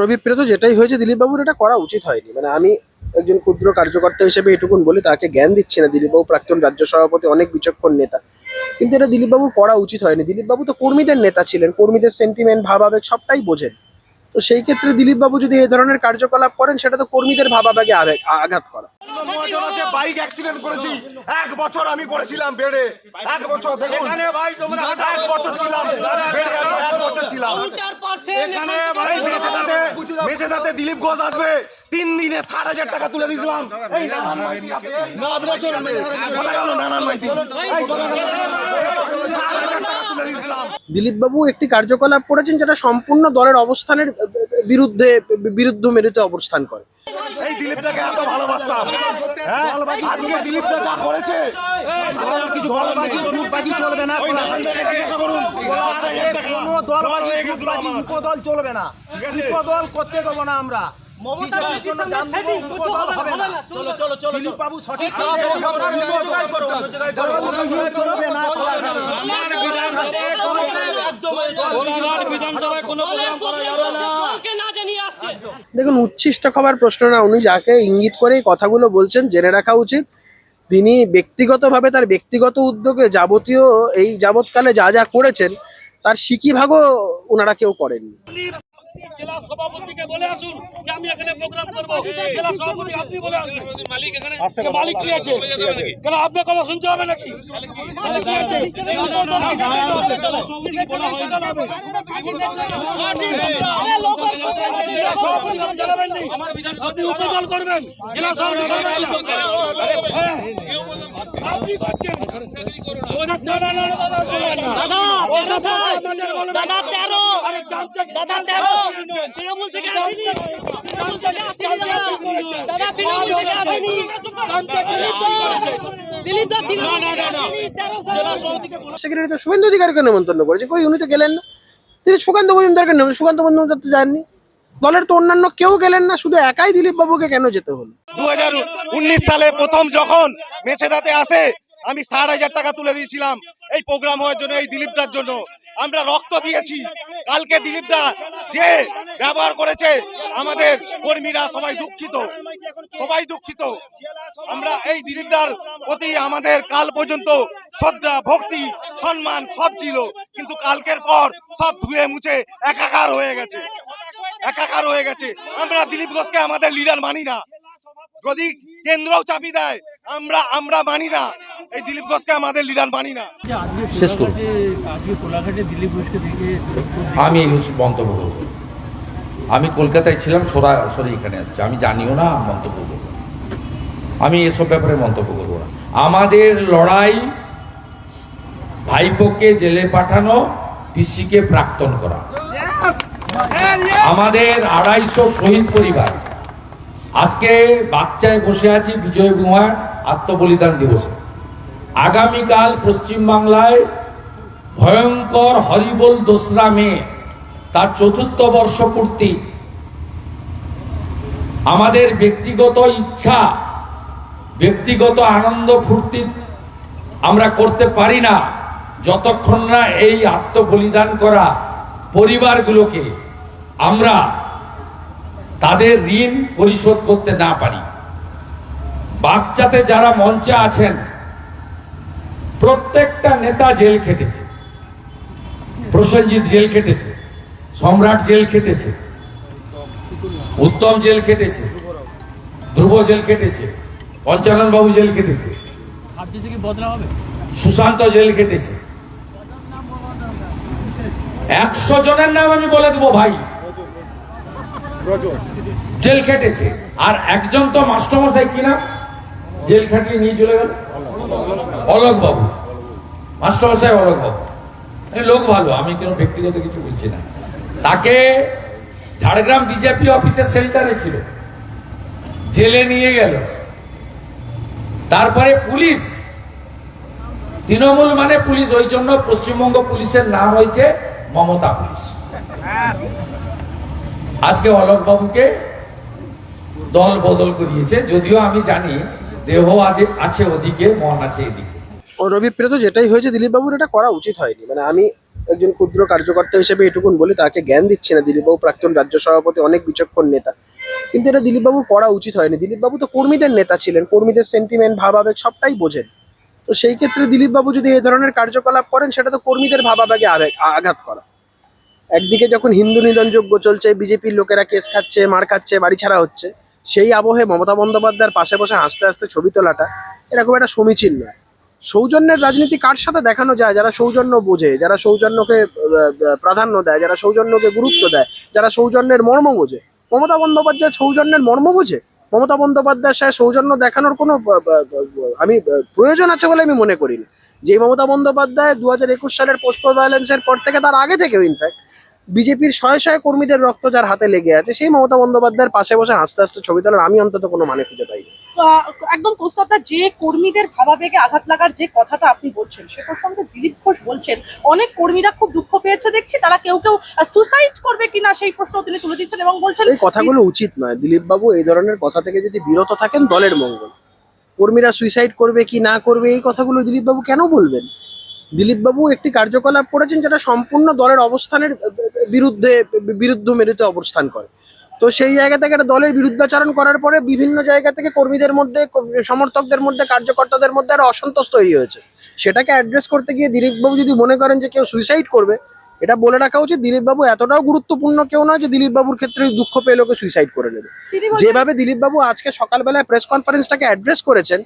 রবিপ্রিয় যেটাই হয়েছে, দিলীপবাবুর এটা করা উচিত হয়নি। মানে আমি একজন ক্ষুদ্র কার্যকর্তা হিসেবে এটুকুন বলি, তাকে জ্ঞান দিচ্ছে না। দিলীপবাবু প্রাক্তন রাজ্য সভাপতি, অনেক বিচক্ষণ নেতা। কিন্তু এটা দিলীপবাবুর করা উচিত হয়নি। দিলীপবাবু তো কর্মীদের নেতা ছিলেন, কর্মীদের সেন্টিমেন্ট ভাবাবেগ সবটাই বোঝেন। তো সেই ক্ষেত্রে দিলীপবাবু যদি এই ধরনের কার্যকলাপ করেন, সেটা তো কর্মীদের ভাবাবেগে আঘাত করা। এক বছর আমি পড়েছিলাম বেডে। এক বছর দেখুন। এক বছর ছিলাম বেডে এক বছর ছিলাম। দিলীপ ঘোষ আসবে। তিন দিনে ষাট হাজার টাকা তুলে দিয়েছিলাম। দিয়েছিলাম। দিলীপবাবু একটি কার্যকলাপ করেছেন যেটা সম্পূর্ণ দলের অবস্থানের বিরুদ্ধে বিরুদ্ধ মেরুতে অবস্থান করে। এই দিলীপটাকে এত ভালোবাসতাম হ্যাঁ আজকে দিলীপটা যা করেছে কিছু। গ্রুপবাজি চলবে না কোনো দলবাজি হয়ে গ্রুপবাজি উপদল চলবে না উপদল করতে দেবো না আমরা কিসের জন্য জানব? উপদল হবে না। দিলীপ বাবু সঠিক চলবে না দেখুন, উচ্ছিষ্ট খাবার প্রশ্ন না উনি যাকে ইঙ্গিত করে এই কথাগুলো বলছেন, জেনে রাখা উচিত। তিনি ব্যক্তিগতভাবে তার ব্যক্তিগত উদ্যোগে যাবতীয় এই যাবৎকালে যা যা করেছেন, তার সিকি ভাগও ওনারা কেউ করেননি। জেলা সভাপতিকে বলে আসুন যে আমি এখানে প্রোগ্রাম করব। জেলা সভাপতি আপনি বলে আসুন। মালিক এখানে মালিক কি আছে? কেন আপনার কথা শুনতে হবে নাকি? আপনি করবেন। জেলা সভাপতি হ্যাঁ। আপনি করছেন। ওদের দাদা। দাদা তেরো। দাদা তেরো। করেছে। কই উনি তো গেলেন না। তিনি সুকান্ত মজুমদারকে নেবেন সুকান্ত মজুমদার তো যাননি। দলের তো অন্যান্য কেউ গেলেন না। শুধু একাই দিলীপ বাবুকে কেন যেতে হলো? দু সালে প্রথম যখন মেছেদাতে আসে, আমি ষাট হাজার টাকা তুলে দিয়েছিলাম। এই প্রোগ্রাম হওয়ার জন্য, এই দিলীপদার জন্য। আমরা রক্ত দিয়েছি। কালকে দিলীপদা যে ব্যবহার করেছে, আমাদের কর্মীরা সবাই দুঃখিত। সবাই দুঃখিত। আমরা এই দিলীপদার প্রতি আমাদের কাল পর্যন্ত শ্রদ্ধা, ভক্তি, সম্মান সব ছিল। কিন্তু কালকের পর সব ধুয়ে মুছে একাকার হয়ে গেছে। একাকার হয়ে গেছে। আমরা দিলীপ ঘোষকে আমাদের লিডার মানি না। যদি কেন্দ্রও চাপি দেয় আমরা আমরা মানি না। এই দিলীপ ঘোষকে আমাদের লিডার মানি না। শেষ করুন। আজকে কোলাঘাটে দিলীপ ঘোষকে দেখে আমি এই মন্তব্য করব। আমি কলকাতায় ছিলাম সোরা সরি এখানে আসছি। আমি জানিও না মন্তব্য করব আমি এসব ব্যাপারে মন্তব্য করব না। আমাদের লড়াই ভাইপোকে জেলে পাঠানো পিসিকে প্রাক্তন করা। আমাদের আড়াইশো শহীদ পরিবার। আজকে বাচ্চায় বসে আছি বিজয় কুমার আত্মবলিদান দিবসে। আগামীকাল পশ্চিমবাংলায় ভয়ঙ্কর হরিবোল দোসরা মে, তার চতুর্থ বর্ষ পূর্তি আমাদের ব্যক্তিগত ইচ্ছা, ব্যক্তিগত আনন্দ ফুর্তি আমরা করতে পারি না, যতক্ষণ না এই আত্মবলিদান করা পরিবারগুলোকে আমরা তাদের ঋণ পরিশোধ করতে না পারি। বাচ্চাতে যারা মঞ্চে আছেন প্রত্যেকটা নেতা জেল খেটেছে। প্রসেনজিৎ জেল খেটেছে সম্রাট জেল খেটেছে উত্তম জেল খেটেছে ধ্রুব জেল খেটেছে পঞ্চানন বাবু জেল খেটেছে কি বদলা হবে? সুশান্ত জেল খেটেছে। একশো জনের নাম আমি বলে দেবো ভাই। জেল খেটেছে। আর একজন তো মাস্টারমশাই কিনা জেল খাটিয়ে নিয়ে চলে গেল? অলোক বাবু মাস্টারমশাই অলোক বাবু লোক ভালো, আমি কোনো ব্যক্তিগত কিছু বলছি না। তাকে ঝাড়গ্রাম বিজেপি অফিসে সেন্টারে ছিল। জেলে নিয়ে গেল। তারপরে পুলিশ। তৃণমূল মানে পুলিশ, ওই জন্য পশ্চিমবঙ্গ পুলিশের নাম হয়েছে মমতা পুলিশ। আজকে অলোক বাবুকে দল বদল করিয়েছে, যদিও আমি জানি দেহ আছে ওদিকে, মন আছে এদিকে। অনভিপ্রেত যেটাই হয়েছে দিলীপ বাবুর এটা করা উচিত হয়নি। মানে আমি একজন ক্ষুদ্র কার্যকর্তা হিসেবে এটুকুন বলি, তাকে জ্ঞান দিচ্ছি না। দিলীপবাবু প্রাক্তন রাজ্য সভাপতি, অনেক বিচক্ষণ নেতা। কিন্তু এটা দিলীপবাবুর করা উচিত হয়নি। দিলীপবাবু তো কর্মীদের নেতা ছিলেন, কর্মীদের সেন্টিমেন্ট ভাবাবেগ সবটাই বোঝেন। তো সেই ক্ষেত্রে দিলীপবাবু যদি এই ধরনের কার্যকলাপ করেন, সেটা তো কর্মীদের ভাবাবেগে আবেগ আঘাত করা। একদিকে যখন হিন্দু নিধনযোগ্য চলছে, বিজেপির লোকেরা কেস খাচ্ছে, মার খাচ্ছে, বাড়ি ছাড়া হচ্ছে সেই আবহে মমতা বন্দ্যোপাধ্যায়ের পাশে বসে হাসতে হাসতে ছবি তোলাটা এরকম একটা সমীচীন নয়। সৌজন্যের রাজনীতি কার সাথে দেখানো যায়? যারা সৌজন্য বোঝে, যারা সৌজন্যকে প্রাধান্য দেয়, যারা সৌজন্যকে গুরুত্ব দেয়, যারা সৌজন্যের মর্ম বোঝে। মমতা বন্দ্যোপাধ্যায় সৌজন্যের মর্ম বোঝে? মমতা বন্দ্যোপাধ্যায়ের সাথে সৌজন্য দেখানোর কোনো আমি প্রয়োজন আছে বলে আমি মনে করি না। যে মমতা বন্দ্যোপাধ্যায় দু হাজার একুশ সালের পোস্ট ভায়োলেন্সের পর থেকে তার আগে থেকেও ইনফ্যাক্ট বিজেপির শয়ে শয়ে কর্মীদের রক্ত যার হাতে লেগে আছে সেই মমতা বন্দ্যোপাধ্যায়ের পাশে বসে হাসতে হাসতে ছবি তোলার আমি অন্তত কোনো মানে খুঁজে পাই। একদম প্রস্তাবটা যে কর্মীদের ভাবাবেগে আঘাত লাগার যে কথাটা আপনি বলছেন সে প্রসঙ্গে দিলীপ ঘোষ বলছেন অনেক কর্মীরা খুব দুঃখ পেয়েছে দেখছি তারা কেউ কেউ সুসাইড করবে কিনা সেই প্রশ্ন তিনি তুলে দিচ্ছেন এবং বলছেন এই কথাগুলো উচিত নয়। দিলীপ বাবু এই ধরনের কথা থেকে যদি বিরত থাকেন দলের মঙ্গল। কর্মীরা সুইসাইড করবে কি না করবে এই কথাগুলো দিলীপ বাবু কেন বলবেন? দিলীপ বাবু একটি কার্যকলাপ করেছেন যেটা সম্পূর্ণ দলের অবস্থানের বিরুদ্ধে বিরুদ্ধ মেরুতে অবস্থান করে। তো সেই জায়গা থেকে একটা দলের বিরুদ্ধাচরণ করার পরে বিভিন্ন জায়গা থেকে কর্মীদের মধ্যে সমর্থকদের মধ্যে কার্যকর্তাদের মধ্যে একটা অসন্তোষ তৈরি হয়েছে। সেটাকে অ্যাড্রেস করতে গিয়ে দিলীপবাবু যদি মনে করেন যে কেউ সুইসাইড করবে এটা বলে রাখা উচিত। দিলীপবাবু এতটাও গুরুত্বপূর্ণ কেউ নয় যে দিলীপবাবুর ক্ষেত্রে দুঃখ পেয়ে লোকে সুইসাইড করে নেবে যেভাবে দিলীপবাবু আজকে সকালবেলায় প্রেস কনফারেন্সটাকে অ্যাড্রেস করেছেন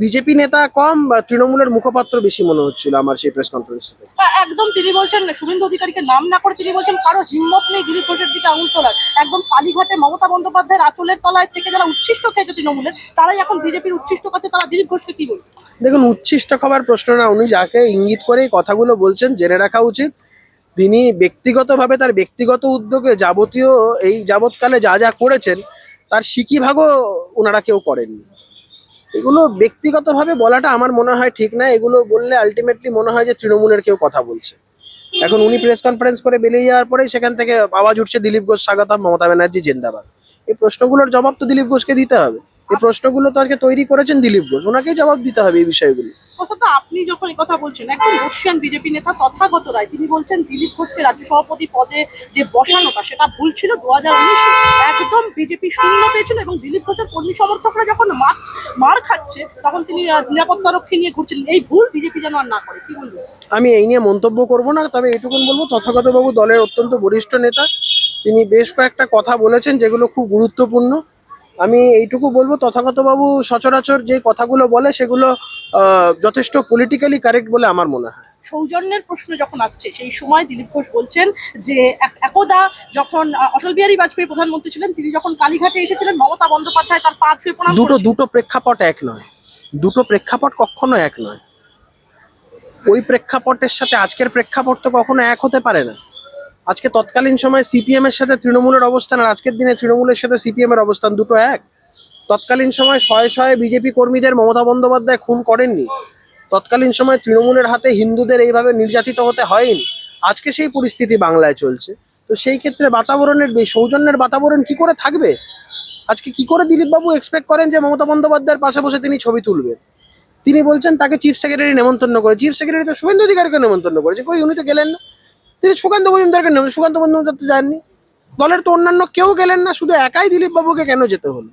বিজেপি নেতা কম বা তৃণমূলের মুখপাত্র বেশি মনে হচ্ছিল আমার সেই প্রেস কনফারেন্সটাতে আহ, একদম তিনি বলছেন শুভেন্দু অধিকারীকে নাম না করে তিনি বলছেন কারও হিম্মত নেই দিলীপ ঘোষের দিকে আঙুল তোলার। একদম কালীঘাটে মমতা বন্দ্যোপাধ্যায়ের আঁচলের তলায় থেকে যারা উচ্ছিষ্ট খেয়েছে তৃণমূলের তারাই এখন বিজেপির উচ্ছিষ্ট কাছে তারা দিলীপ ঘোষকে কি বলবে? দেখুন উচ্ছিষ্ট খাবার প্রশ্ন না উনি যাকে ইঙ্গিত করে এই কথাগুলো বলছেন জেনে রাখা উচিত। তিনি ব্যক্তিগতভাবে তার ব্যক্তিগত উদ্যোগে যাবতীয় এই যাবৎকালে যা যা করেছেন তার সিকিভাগও ওনারা কেউ করেননি। এগুলো ব্যক্তিগতভাবে বলাটা আমার মনে হয় ঠিক না। এগুলো বললে আলটিমেটলি মনে হয় যে তৃণমূলের কেউ কথা বলছে। এখন উনি প্রেস কনফারেন্স করে বেরিয়ে যাওয়ার পরেই সেখান থেকে আওয়াজ উঠছে দিলীপ ঘোষ, স্বাগতম, মমতা ব্যানার্জি, জিন্দাবাদ। এই প্রশ্নগুলোর জবাব তো দিলীপ ঘোষকে দিতে হবে। এই প্রশ্নগুলো তো আজকে তৈরি করেছেন দিলীপ ঘোষ। ওনাকেই জবাব দিতে হবে এই বিষয়গুলো। অথচ আপনি যখন এই কথা বলছেন একজন রশিয়ান বিজেপি নেতা তথাগত রায় তিনি বলছেন দিলীপ ঘোষকে রাজ্য সভাপতি পদে যে বসানোটা সেটা ভুল ছিল। দু হাজার উনিশে একদম বিজেপি শূন্য পেয়েছিল এবং দিলীপ ঘোষের কর্মী সমর্থকরা যখন মার মার খাচ্ছে তখন তিনি নিরাপত্তা রক্ষী নিয়ে ঘুরছিলেন। এই ভুল বিজেপি যেন আর না করে কি বলবেন? আমি এই নিয়ে মন্তব্য করব না তবে এটুকুন বলব তথাগতবাবু দলের অত্যন্ত বরিষ্ঠ নেতা। তিনি বেশ কয়েকটা কথা বলেছেন যেগুলো খুব গুরুত্বপূর্ণ। আমি এইটুকু বলব তথাগতবাবু সচরাচর যে কথাগুলো বলে সেগুলো যথেষ্ট পলিটিক্যালি কারেক্ট বলে আমার মনে হয়। সৌজন্যের প্রশ্ন যখন আসছে সেই সময় দিলীপ ঘোষ বলছেন যে এক- একদা যখন অটল বিহারী বাজপেয়ী প্রধানমন্ত্রী ছিলেন তিনি যখন কালীঘাটে এসেছিলেন মমতা বন্দ্যোপাধ্যায় তার পা ছুঁয়ে প্রণাম দুটো দুটো প্রেক্ষাপট এক নয়। দুটো প্রেক্ষাপট কখনো এক নয়। ওই প্রেক্ষাপটের সাথে আজকের প্রেক্ষাপট তো কখনো এক হতে পারে না। আজকে তৎকালীন সময় সিপিএম এর সাথে তৃণমূলের অবস্থান আর আজকের দিনে তৃণমূলের সাথে সিপিএম এর অবস্থান দুটো এক। তৎকালীন সময় শয়ে শয়ে বিজেপি কর্মীদের মমতা বন্দ্যোপাধ্যায় খুন করেননি। তৎকালীন সময় তৃণমূলের হাতে হিন্দুদের এইভাবে নির্যাতিত হতে হয়নি। আজকে সেই পরিস্থিতি বাংলায় চলছে। তো সেই ক্ষেত্রে বাতাবরণের সৌজন্যের বাতাবরণ কি করে থাকবে? আজকে কি করে দিলীপবাবু এক্সপেক্ট করেন যে মমতা বন্দ্যোপাধ্যায়ের পাশে বসে তিনি ছবি তুলবেন? তিনি বলছেন, তাকে চিফ সেক্রেটারি নেমন্তন্ন করে চিফ সেক্রেটারি তো শুভেন্দু অধিকারীকে নেমন্তন্ন করেছে। কই, উনি তো গেলেন না। তিনি সুকান্ত মজুমদারকে নেম সুকান্ত মজুমদার তো যাননি দলের তো অন্যান্য কেউ গেলেন না, শুধু একাই দিলীপ বাবুকে কেন যেতে হলো?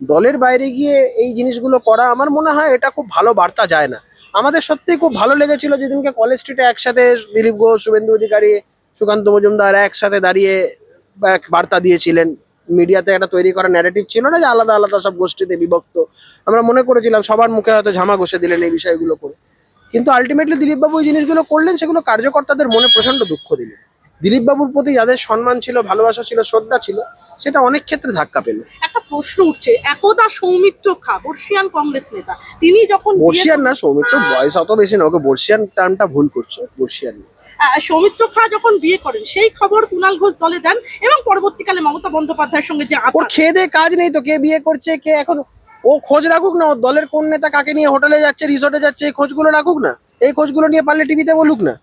দলের বাইরে গিয়ে এই জিনিসগুলো করা আমার মনে হয় এটা খুব ভালো বার্তা যায় না। আমাদের সত্যিই খুব ভালো লেগেছিল যেদিনকে কলেজ স্ট্রিটে একসাথে দিলীপ ঘোষ, শুভেন্দু অধিকারী, সুকান্ত মজুমদার একসাথে দাঁড়িয়ে এক বার্তা দিয়েছিলেন। মিডিয়াতে একটা তৈরি করা ন্যারেটিভ ছিল না যে আলাদা আলাদা সব গোষ্ঠীতে বিভক্ত। আমরা মনে করেছিলাম সবার মুখে হয়তো ঝামা ঘষে দিলেন এই বিষয়গুলো করে। কিন্তু আলটিমেটলি দিলীপবাবু এই জিনিসগুলো করলেন সেগুলো কার্যকর্তাদের মনে প্রচণ্ড দুঃখ দিলেন দিলীপবাবুর প্রতি যাদের সম্মান ছিল ভালোবাসা ছিল শ্রদ্ধা ছিল সেটা অনেক ক্ষেত্রে ধাক্কা পেল একটা প্রশ্ন উঠছে একদা সৌমিত্র খা বর্ষিয়ান কংগ্রেস নেতা তিনি যখন বর্ষিয়ান না সৌমিত্র বয়স অত বেশি না ওকে বর্ষিয়ান টার্মটা ভুল করছ বর্ষিয়ান না। সৌমিত্র খা যখন বিয়ে করেন সেই খবর কুণাল ঘোষ দলে দেন এবং পরবর্তীকালে মমতা বন্দ্যোপাধ্যায়ের সঙ্গে যে খেয়ে দিয়ে কাজ নেই তো কে বিয়ে করছে কে এখন ও খোঁজ রাখুক না ও দলের কোন নেতা কাকে নিয়ে হোটেলে যাচ্ছে রিসোর্টে যাচ্ছে এই খোঁজগুলো রাখুক না? এই খোঁজগুলো নিয়ে পারলে টিভিতে বলুক না?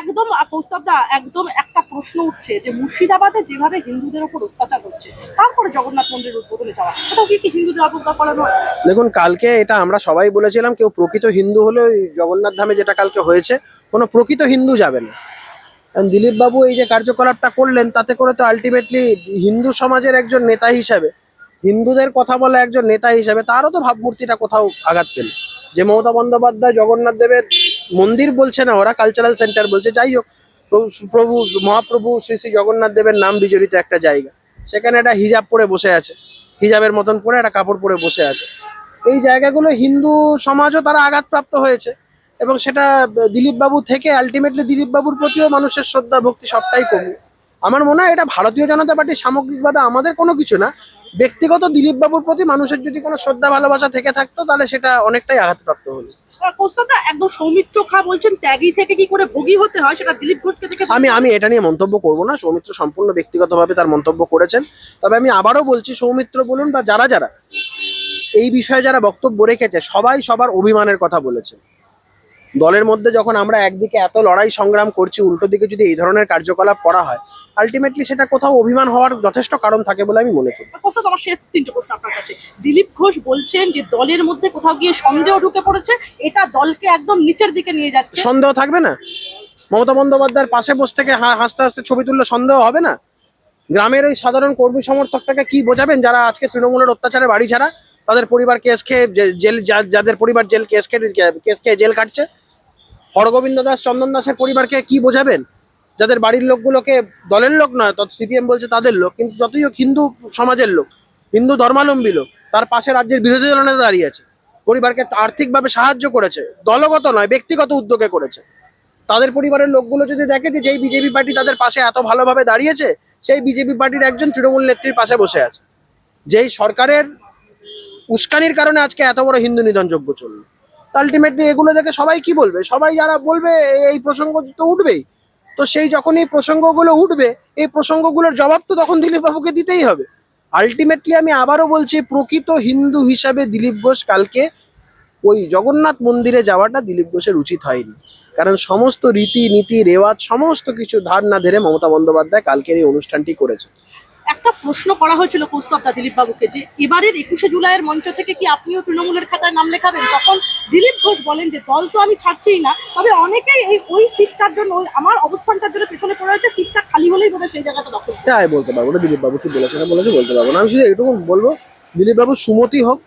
একদম কৌস্তবদা একদম একটা প্রশ্ন উঠছে যে মুর্শিদাবাদে যেভাবে হিন্দুদের উপর অত্যাচার হচ্ছে তারপরে জগন্নাথ মন্দিরের উদ্বোধনে যাওয়া কোথাও কি হিন্দুদের অবজ্ঞা করা নয় দেখুন কালকে এটা আমরা সবাই বলেছিলাম কেউ প্রকৃত হিন্দু হলে জগন্নাথ ধামে যেটা কালকে হয়েছে কোনো প্রকৃত হিন্দু যাবে না। কারণ দিলীপ বাবু এই যে কার্যকলাপটা করলেন তাতে করে তো আলটিমেটলি হিন্দু সমাজের একজন নেতা হিসাবে হিন্দুদের কথা বলা একজন নেতা হিসাবে তারও তো ভাবমূর্তিটা কোথাও আঘাত পেল। যে মমতা বন্দ্যোপাধ্যায়, জগন্নাথ দেবের মন্দির বলছে না, ওরা কালচারাল সেন্টার বলছে। যাই হোক, প্রভু প্রভু মহাপ্রভু শ্রী শ্রী জগন্নাথ দেবের নাম বিজড়িত একটা জায়গা। সেখানে একটা হিজাব পরে বসে আছে। হিজাবের মতন পরে একটা কাপড় পরে বসে আছে। এই জায়গাগুলো হিন্দু সমাজও তারা আঘাতপ্রাপ্ত হয়েছে এবং সেটা দিলীপ বাবু থেকে আলটিমেটলি দিলীপ বাবুর প্রতিও মানুষের শ্রদ্ধা, ভক্তি সবটাই কমে। আমার মনে হয় এটা ভারতীয় জনতা পার্টির সামগ্রিকভাবে আমাদের কোনো কিছু না। ব্যক্তিগত দিলীপ বাবুর প্রতি মানুষের যদি কোনো শ্রদ্ধা ভালোবাসা থেকে থাকতো তাহলে সেটা অনেকটাই আঘাতপ্রাপ্ত হলো। একদম সৌমিত্র খা বলছেন ত্যাগী থেকে কি করে ভোগী হতে হয় সেটা দিলীপ ঘোষকে দেখে আমি আমি এটা নিয়ে মন্তব্য করব না সৌমিত্র সম্পূর্ণ ব্যক্তিগতভাবে তার মন্তব্য করেছেন। তবে আমি আবারও বলছি সৌমিত্র বলুন বা যারা যারা এই বিষয়ে যারা বক্তব্য রেখেছে সবাই সবার অভিমানের কথা বলেছে দলের মধ্যে যখন আমরা একদিকে এত লড়াই সংগ্রাম করছি উল্টো দিকে যদি এই ধরনের কার্যকলাপ করা হয় আলটিমেটলি সেটা কোথাও অভিমান হওয়ার যথেষ্ট কারণ থাকে বলে আমি মনে করি। আমার শেষ তিনটে প্রশ্ন আপনার কাছে। দিলীপ ঘোষ বলছেন যে দলের মধ্যে কোথাও গিয়ে সন্দেহ ঢুকে পড়েছে এটা দলকে একদম নিচের দিকে নিয়ে যাচ্ছে। সন্দেহ থাকবে না? মমতা বন্দ্যোপাধ্যায়ের পাশে বসে থেকে হাসতে হাসতে ছবি তুললে সন্দেহ হবে না? গ্রামের ওই সাধারণ কর্মী সমর্থকটাকে কি বোঝাবেন? যারা আজকে তৃণমূলের অত্যাচারে বাড়ি ছাড়া তাদের পরিবার কেস খেয়ে জেল যাদের পরিবার জেল কেস খেয়ে কেস খেয়ে জেল কাটছে? হরগোবিন্দ দাস চন্দন দাসের পরিবারকে কি বোঝাবেন? যাদের বাড়ির লোকগুলোকে দলের লোক নয়, তত সিপিএম বলছে তাদের লোক, কিন্তু যতই হোক হিন্দু সমাজের লোক, হিন্দু ধর্মাবলম্বী লোক, তার পাশে রাজ্যের বিরোধী দল নেতা দাঁড়িয়ে আছে। পরিবারকে আর্থিকভাবে সাহায্য করেছে, দলগত নয়, ব্যক্তিগত উদ্যোগে করেছে। তাদের পরিবারের লোকগুলো যদি দেখে যে যেই বিজেপি পার্টি তাদের পাশে এত ভালোভাবে দাঁড়িয়েছে, সেই বিজেপি পার্টির একজন তৃণমূল নেত্রীর পাশে বসে আছে। যেই সরকারের উস্কানির কারণে আজকে এত বড় হিন্দু নিধন নিধনযোগ্য চলল। আলটিমেটলি এগুলো দেখে সবাই কি বলবে? সবাই যারা বলবে, এই প্রসঙ্গ তো উঠবেই। তো সেই যখন এই প্রসঙ্গগুলো উঠবে, এই প্রসঙ্গগুলোর জবাব তো তখন দিলীপ বাবুকে দিতেই হবে। আলটিমেটলি আমি আবারও বলছি, প্রকৃত হিন্দু হিসাবে দিলীপ ঘোষ কালকে ওই জগন্নাথ মন্দিরে যাওয়াটা দিলীপ ঘোষের উচিত হয়নি। কারণ সমস্ত রীতি নীতি রেওয়াজ, সমস্ত কিছু ধার না ধরে মমতা বন্দ্যোপাধ্যায় কালকের এই অনুষ্ঠানটি করেছে একটা প্রশ্ন করা হয়েছিল কৌস্তবদা দিলীপ বাবুকে যে এবারের একুশে জুলাইয়ের মঞ্চ থেকে কি আপনিও তৃণমূলের খাতায় নাম লেখাবেন? তখন দিলীপ ঘোষ বলেন যে, দল তো আমি ছাড়ছিই না। তবে অনেকেই এই, ওই সিটটার জন্য, ওই আমার অবস্থানটার জন্য পেছনে পড়ে আছে সিটটা খালি হলেই বোধহয় সেই জায়গাটা দখল বলতে পারব না দিলীপ বাবু কি বলেছে না বলেছে বলতে পারব না। আমি শুধু এটুকু বলব দিলীপ বাবু সুমতি হোক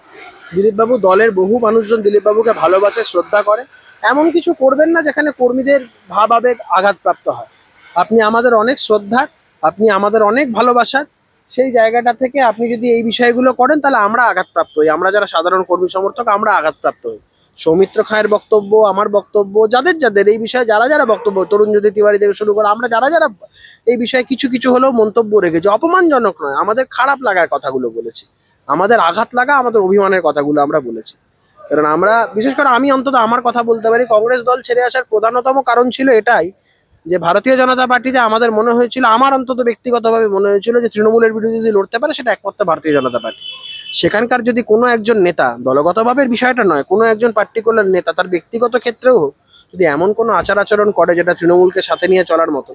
দিলীপ বাবু দলের বহু মানুষজন দিলীপ বাবুকে ভালোবাসে, শ্রদ্ধা করে। এমন কিছু করবেন না যেখানে কর্মীদের ভাব আবেগ আঘাতপ্রাপ্ত হয়। আপনি আমাদের অনেক শ্রদ্ধা আপনি আমাদের অনেক ভালোবাসার, সেই জায়গাটা থেকে আপনি যদি এই বিষয়গুলো করেন, তাহলে আমরা আঘাতপ্রাপ্ত হই। আমরা যারা সাধারণ কর্মী সমর্থক, আমরা আঘাতপ্রাপ্ত হই। সৌমিত্র খাঁয়ের বক্তব্য, আমার বক্তব্য, যাদের যাদের, এই বিষয়ে যারা যারা বক্তব্য, তরুণ জ্যোতি তিওয়ারি থেকে শুরু করে আমরা যারা যারা, এই বিষয়ে কিছু কিছু হলেও মন্তব্য রেখেছি। অপমানজনক নয়, আমাদের খারাপ লাগার কথাগুলো বলেছি। আমাদের আঘাত লাগা আমাদের অভিমানের কথাগুলো আমরা বলেছি। কারণ আমরা, বিশেষ করে আমি অন্তত আমার কথা বলতে পারি, কংগ্রেস দল ছেড়ে আসার প্রধানতম কারণ ছিল এটাই যে ভারতীয় জনতা পার্টিতে আমাদের মনে হয়েছিল, আমার অন্তত ব্যক্তিগতভাবে মনে হয়েছিল যে তৃণমূলের বিরুদ্ধে যদি লড়তে পারে, সেটা একমাত্র ভারতীয় জনতা পার্টি। সেখানকার যদি কোনো একজন নেতা, দলগতভাবে বিষয়টা নয়, কোনো একজন পার্টিকুলার নেতা তার ব্যক্তিগত ক্ষেত্রেও যদি এমন কোনো আচার আচরণ করে যেটা তৃণমূলকে সাথে নিয়ে চলার মতো,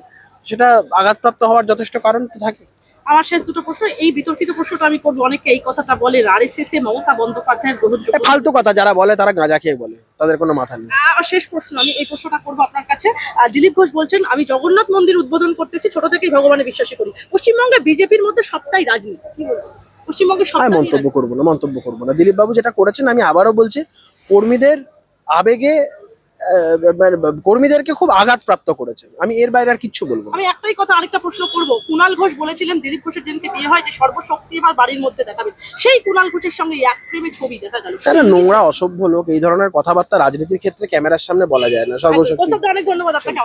সেটা আঘাতপ্রাপ্ত হওয়ার যথেষ্ট কারণ তো থাকে। আমার শেষ দুটো প্রশ্ন এই বিতর্কিত প্রশ্নটা আমি করব। অনেকে এই কথাটা বলে আরএসএস এ মমতা বন্দ্যোপাধ্যায়ের গ্রহণযোগ্য ফালতু কথা যারা বলে তারা গাঁজা খেয়ে বলে তাদের কোনো মাথা নেই। আমার শেষ প্রশ্ন আমি এই প্রশ্নটা করব আপনার কাছে। দিলীপ ঘোষ বলছেন আমি জগন্নাথ মন্দির উদ্বোধন করতেছি ছোট থেকেই ভগবানে বিশ্বাসী করি। পশ্চিমবঙ্গে বিজেপির মধ্যে সবটাই রাজনীতি। কি বলব? পশ্চিমবঙ্গে আমি সবটাই মন্তব্য করব না মন্তব্য করব না। দিলীপ বাবু যেটা করেছেন আমি আবারও বলছি কর্মীদের আবেগে কর্মীদেরকে খুব আঘাত প্রাপ্ত করেছেন আমি এর বাইরে আর কিচ্ছু বলব আমি একটাই কথা আরেকটা প্রশ্ন করব। কুণাল ঘোষ বলেছিলেন দিলীপ ঘোষের যেদিনকে বিয়ে হয় যে সর্বশক্তি আমার বাড়ির মধ্যে দেখাবে। সেই কুণাল ঘোষের সঙ্গে এক ফ্রেমে ছবি দেখা গেল। তারা নোংরা অসভ্য লোক এই ধরনের কথাবার্তা রাজনীতির ক্ষেত্রে ক্যামেরার সামনে বলা যায় না সর্বশক্তি। অনেক ধন্যবাদ আপনাকে।